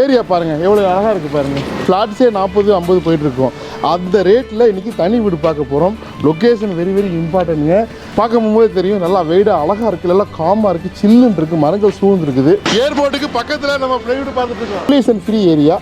Area பாருங்கள் எவ்வளோ அழகாக இருக்குது பாருங்கள் ஃப்ளாட்ஸே நாற்பது ஐம்பது போயிட்டுருக்கோம். அந்த ரேட்டில் இன்றைக்கி தனி வீடு பார்க்க போகிறோம் லொக்கேஷன் வெரி வெரி இம்பார்ட்டன்ட்டுங்க பார்க்கும்போதே தெரியும் நல்லா வெயிடாக அழகாக இருக்குது நல்லா காமாக இருக்குது சில்லுன்னு இருக்குது மரங்கள் சூழ்ந்துருக்குது ஏர்போர்ட்டுக்கு பக்கத்தில் நம்ம வீடு பார்த்துட்டு இருக்கோம். லொக்கேஷன் ஃப்ரீ ஏரியா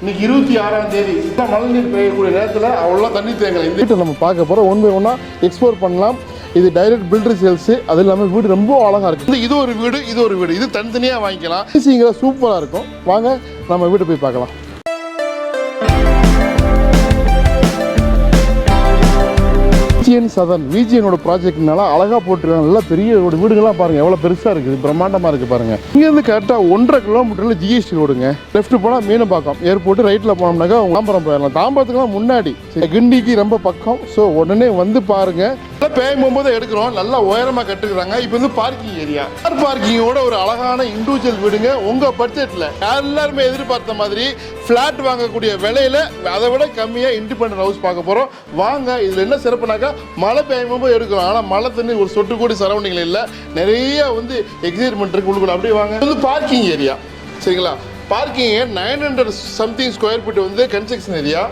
இன்னைக்கு இருபத்தி ஆறாம் தேதி. இதான் மழை நீர் பெய்யக்கூடிய நேரத்தில் அவ்வளோ தண்ணி தேங்கலை. இந்த வீட்டை நம்ம பார்க்க போகிறோம் ஒன் பை ஒன்னாக எக்ஸ்ப்ளோர் பண்ணலாம். இது டைரக்ட் பில்டர் சேல்ஸ் அது இல்லாமல் வீடு ரொம்ப அழகாக இருக்குது இது ஒரு வீடு இது ஒரு வீடு. இது தனித்தனியாக வாங்கிக்கலாம். ஈஸிங்கிற சூப்பராக இருக்கும். வாங்க நம்ம வீடு போய் பார்க்கலாம். விஜயன் சதன் விஜயனோட ப்ராஜெக்ட்னால அழகாக போட்டுருக்காங்க. நல்லா பெரிய ஒரு வீடுகள்லாம் பாருங்க. எவ்வளோ பெருசாக இருக்குது. பிரம்மாண்டமாக இருக்குது பாருங்க. இங்கேருந்து கரெக்டாக ஒன்றரை கிலோமீட்டரில் ஜிஎஸ்டி ரோடுங்க. லெஃப்ட் போனால் மீனம்பாக்கம் ஏர்போர்ட் ரைட்டில் போனோம்னாக்கா தாம்பரம் போயிடலாம். தாம்பரத்துக்குலாம் முன்னாடி. கிண்டிக்கு ரொம்ப பக்கம். ஸோ உடனே வந்து பாருங்க. பேயும் போகும்போது எடுக்கிறோம். நல்லா உயரமாக கட்டுக்கிறாங்க இப்போ வந்து பார்க்கிங் ஏரியா கார் பார்க்கிங்கோட ஒரு அழகான இண்டிவிஜுவல் வீடுங்க. உங்கள் பட்ஜெட்டில் எல்லாருமே எதிர்பார்த்த மாதிரி ஃப்ளாட் வாங்கக்கூடிய விலையில அதை விட கம்மியாக இண்டிபெண்டன்ட் ஹவுஸ் பார்க்க போகிறோம் வாங்க இதில் என்ன சிறப்புனாக்கா மழை பெய்யும் போது எடுக்கிறோம். ஆனால் மழை தண்ணி ஒரு சொட்டு கூடி சரௌண்டிங்கில் இல்லை. நிறைய வந்து எக்ஸைட்மெண்ட் இருக்கு. உள்ளுக்குள்ள அப்படியே வாங்க. இது பார்க்கிங் ஏரியா சரிங்களா? Parking nine hundred something square feet வந்து கன்ஸ்ட்ரக்ஷன் ஏரியா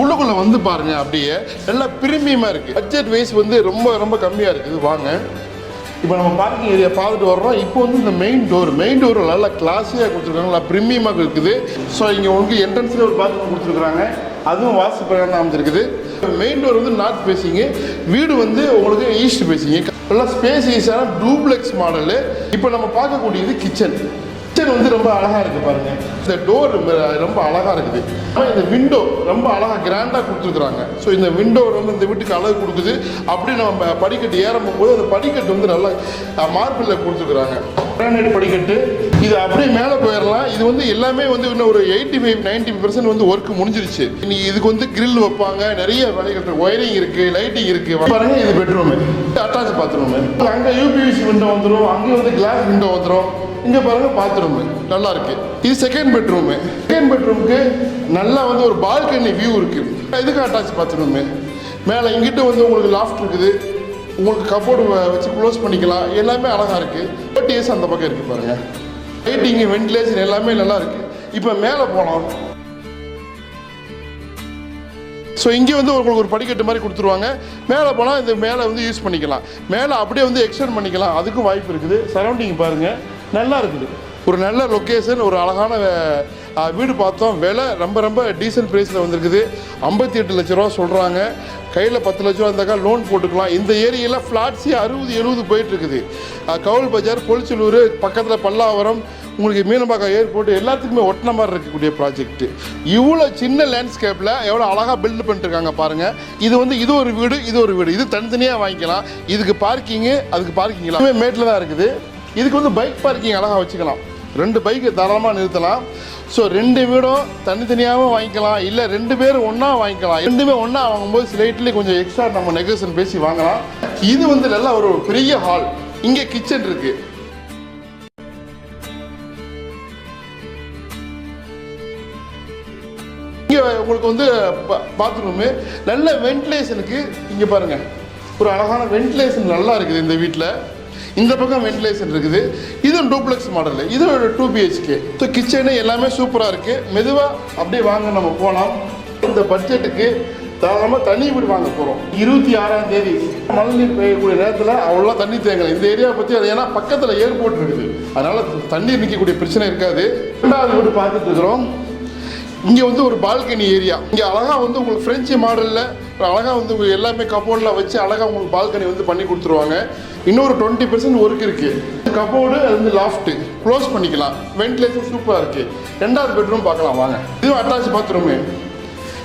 உள்ளுக்குள்ளே வந்து பாருங்க அப்படியே. நல்லா பிரீமியமாக இருக்குது பட்ஜெட் வைஸ் வந்து ரொம்ப ரொம்ப கம்மியாக இருக்குது. வாங்க. இப்போ நம்ம பார்க்கிங் ஏரியா பார்த்துட்டு வர்றோம். இப்போ வந்து இந்த மெயின் டோர் மெயின் டோர் நல்லா கிளாஸியாக கொடுத்துருக்காங்க. நல்லா ப்ரீமியமாக இருக்குது. ஸோ இங்கே உங்களுக்கு என்ட்ரன்ஸில் ஒரு பாத்ரூம் கொடுத்துருக்குறாங்க. அதுவும் வாஸ்து பிரகாரம் அமைஞ்சிருக்குது. மெயின் டோர் வந்து நார்த் பேசிங்க வீடு வந்து உங்களுக்கு ஈஸ்ட் ஃபேஸிங்கு நல்லா ஸ்பேஸ் ஈஸியான டூப்ளெக்ஸ் மாடலு இப்போ நம்ம பார்க்கக்கூடியது கிச்சன் கிச்சன் வந்து ரொம்ப அழகாக இருக்குது பாருங்க. இந்த டோர் ரொம்ப அழகாக இருக்குது. ஆனால் இந்த விண்டோ ரொம்ப அழகாக கிராண்டாக கொடுத்துருக்குறாங்க. ஸோ இந்த விண்டோ வந்து இந்த வீட்டுக்கு அழகு கொடுக்குது. அப்படியே நம்ம படிக்கட்டு ஏறும் போது அந்த படிக்கட்டு வந்து நல்லா மார்பிளில் கொடுத்துருக்குறாங்க. கிரானைட் படிக்கட்டு. இது அப்படியே மேலே போயிடலாம் இது வந்து எல்லாமே வந்து இன்னும் ஒரு எயிட்டி ஃபைவ் நைன்டி பர்சன்ட் வந்து ஒர்க் முடிஞ்சிருச்சு. இனி இதுக்கு வந்து கிரில் வைப்பாங்க. நிறைய வேலைகள் இருக்கு. ஒயரிங் இருக்கு லைட்டிங் இருக்கு. பாருங்க இது பெட்ரூமு அட்டாச் பாத்ரூமு. அங்கே யூபிவிசி விண்டோ வந்துடும் அங்கே வந்து கிளாஸ் விண்டோ வந்துடும் இங்க பாருங்க பாத்ரூம் நல்லா இருக்கு இது செகண்ட் பெட்ரூம் செகண்ட் பெட்ரூமுக்கு நல்லா வந்து ஒரு பால்கனி வியூ இருக்கு. இதுக்கு அட்டாச் பாத்ரூம் மேலே இங்கிட்ட வந்து உங்களுக்கு லாஃப்ட் இருக்குது. உங்களுக்கு கபோர்டு வச்சு க்ளோஸ் பண்ணிக்கலாம். எல்லாமே அழகா இருக்கு. டிஎஸ் அந்த பக்கம் இருக்கு பாருங்க. லைட்டிங் வென்டிலேஷன் எல்லாமே நல்லா இருக்கு. இப்போ மேலே போகலாம் ஸோ இங்கே வந்து உங்களுக்கு ஒரு படிக்கட்டு மாதிரி கொடுத்துருவாங்க. மேலே போனால் இந்த மேலே வந்து யூஸ் பண்ணிக்கலாம். மேலே அப்படியே வந்து எக்ஸ்டெண்ட் பண்ணிக்கலாம். அதுக்கும் வாய்ப்பு இருக்குது. சரௌண்டிங் பாருங்கள் நல்லா இருக்குது. ஒரு நல்ல லொக்கேஷன் ஒரு அழகான வீடு பார்த்தோம். விலை ரொம்ப ரொம்ப டீசன்ட் ப்ரைஸில் வந்திருக்குது. ஐம்பத்தி எட்டு லட்ச ரூபா சொல்கிறாங்க கையில் பத்து லட்ச ரூபா இருந்தாக்கா லோன் போட்டுக்கலாம். இந்த ஏரியாவில் ஃப்ளாட்ஸே அறுபது எழுபது போயிட்டுருக்குது. கவுல் பஜார் பொலிச்சலூர் பக்கத்தில் பல்லாவரம் உங்களுக்கு மீனம்பாக்கம் ஏர்போர்ட் எல்லாத்துக்குமே ஒட்டின மாதிரி இருக்கக்கூடிய ப்ராஜெக்ட்டு இவ்வளோ சின்ன லேண்ட்ஸ்கேப்பில் எவ்வளோ அழகாக பில்டு பண்ணிட்டுருக்காங்க பாருங்கள் இது வந்து இது ஒரு வீடு இது ஒரு வீடு. இது தனித்தனியாக வாங்கிக்கலாம். இதுக்கு பார்க்கிங்கு அதுக்கு பார்க்கிங் எல்லாமே மேட்டில் தான் இருக்குது. இதுக்கு வந்து பைக் பார்க்கிங் அழகாக வச்சுக்கலாம். ரெண்டு பைக்கு தாராளமாக நிறுத்தலாம். ஸோ ரெண்டு வீடும் தனித்தனியாகவும் வாங்கிக்கலாம். இல்லை ரெண்டு பேரும் ஒன்றா வாங்கிக்கலாம். ரெண்டுமே ஒன்றா வாங்கும்போது ஸ்லைட்லி கொஞ்சம் எக்ஸ்ட்ரா நம்ம நெகோசியன் பேசி வாங்கலாம். இது வந்து நல்லா ஒரு பெரிய ஹால் இங்கே கிச்சன் இருக்குது இங்கே உங்களுக்கு வந்து பாத்ரூமு நல்ல வென்டிலேஷனுக்கு இங்கே பாருங்கள் ஒரு அழகான வென்டிலேஷன் நல்லா இருக்குது இந்த வீட்டில் இந்த பக்கம் வென்டிலேஷன் இருக்குது. இதுவும் டூப்ளெக்ஸ் மாடல் இது ஒரு டூ பிஹெச்கே ஸோ கிச்சனு எல்லாமே சூப்பராக இருக்குது மெதுவாக அப்படியே வாங்க நம்ம போகலாம் இந்த பட்ஜெட்டுக்கு தாராளமாக தண்ணி வீடு வாங்க போகிறோம் இருபத்தி ஆறாம் தேதி. மழை நீர் பெய்யக்கூடிய நேரத்தில் அவ்வளோ தண்ணி தேங்கலை. இந்த ஏரியாவை பற்றி அது ஏன்னா பக்கத்தில் ஏர்போர்ட் இருக்குது. அதனால் தண்ணீர் நிற்கக்கூடிய பிரச்சனை இருக்காது. ரெண்டாவது வீடு பார்த்துட்டு இருக்கிறோம். இங்கே வந்து ஒரு பால்கனி ஏரியா இங்கே அழகாக வந்து உங்களுக்கு ஃப்ரெஞ்சு மாடலில் அழகாக வந்து எல்லாமே கபோர்டில் வச்சு அழகாக உங்களுக்கு பால்கனி வந்து பண்ணி கொடுத்துருவாங்க. இன்னொரு டுவெண்ட்டி பர்சன்ட் ஒர்க் இருக்குது கபோர்டு அது வந்து லாஃப்ட்டு க்ளோஸ் பண்ணிக்கலாம். வென்டிலேஷன் சூப்பராக இருக்குது ரெண்டாவது பெட்ரூம் பார்க்கலாம் வாங்க. இதுவும் அட்டாச் பாத்ரூமு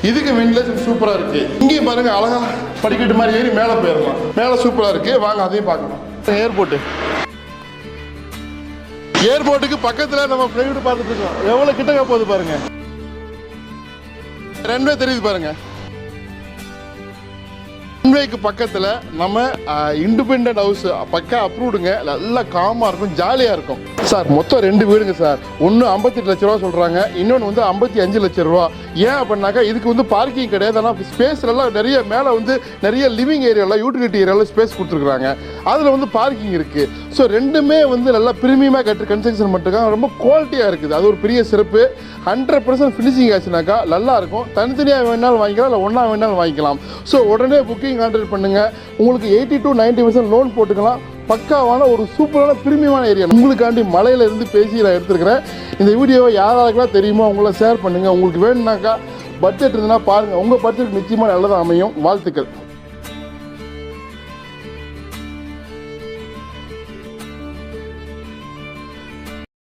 இதுக்கு வென்டிலேஷன் சூப்பராக இருக்குது இங்கேயும் பாருங்கள் அழகாக படிக்கட்டு மாதிரி ஏறி மேலே போயிடலாம். மேலே சூப்பராக இருக்குது வாங்க அதையும் பார்க்கலாம். ஏர்போர்ட்டு ஏர்போர்ட்டுக்கு பக்கத்தில் நம்ம ஃப்ளைட் பார்த்துட்டு இருக்கோம். எவ்வளோ கிட்டக்க போகுது பாருங்க. ரெண்டுமே தெரியுது பாருங்க. ரன்வேக்கு பக்கத்தில் நம்ம இண்டிபெண்ட் ஹவுஸ் பக்கா அப்ரூவ்டுங்க நல்லா காமாக இருக்கும் ஜாலியாக இருக்கும். சார் மொத்தம் ரெண்டு வீடுங்க சார். ஒன்று ஐம்பத்தெட்டு லட்ச ரூபா சொல்கிறாங்க இன்னொன்று வந்து ஐம்பத்தி அஞ்சு லட்ச ரூபா. ஏன் அப்படின்னாக்கா இதுக்கு வந்து பார்க்கிங் கிடையாது. ஆனால் ஸ்பேஸ்லாம் நிறைய மேலே வந்து நிறைய லிவிங் ஏரியாவில் யூட்டிலிட்டி ஏரியாவில் ஸ்பேஸ் கொடுத்துருக்குறாங்க. அதில் வந்து பார்க்கிங் இருக்குது ஸோ ரெண்டுமே வந்து நல்லா ப்ரீமியமாக கட்டு கன்ஸ்ட்ரக்ஷன் பண்ணிருக்காங்க ரொம்ப குவாலிட்டியாக இருக்குது. அது ஒரு பெரிய சிறப்பு. ஹண்ட்ரட் பர்சன்ட் ஃபினிஷிங் ஆச்சுனாக்கா நல்லா இருக்கும். தனித்தனியாக வேணாலும் வாங்கிக்கலாம் இல்லை ஒன்றா வேணாலும் வாங்கிக்கலாம். ஸோ உடனே புக்கிங் கான்டாக்ட் பண்ணுங்கள் உங்களுக்கு எயிட்டி டு 90% பர்சன்ட் லோன் போட்டுக்கலாம். பக்காவான ஒரு சூப்பரான பிரிமியமான ஏரியா உங்களுக்காண்டி மலையில இருந்து பேசி நான் எடுத்துருக்கிறேன். இந்த வீடியோவை யாராருக்கெல்லாம் தெரியுமோ அவங்கள ஷேர் பண்ணுங்கள் உங்களுக்கு வேணும்னாக்கா பட்ஜெட் இருந்ததுன்னா பாருங்கள் உங்கள் பட்ஜெட் நிச்சயமாக நல்லதாக அமையும். வாழ்த்துக்கள்.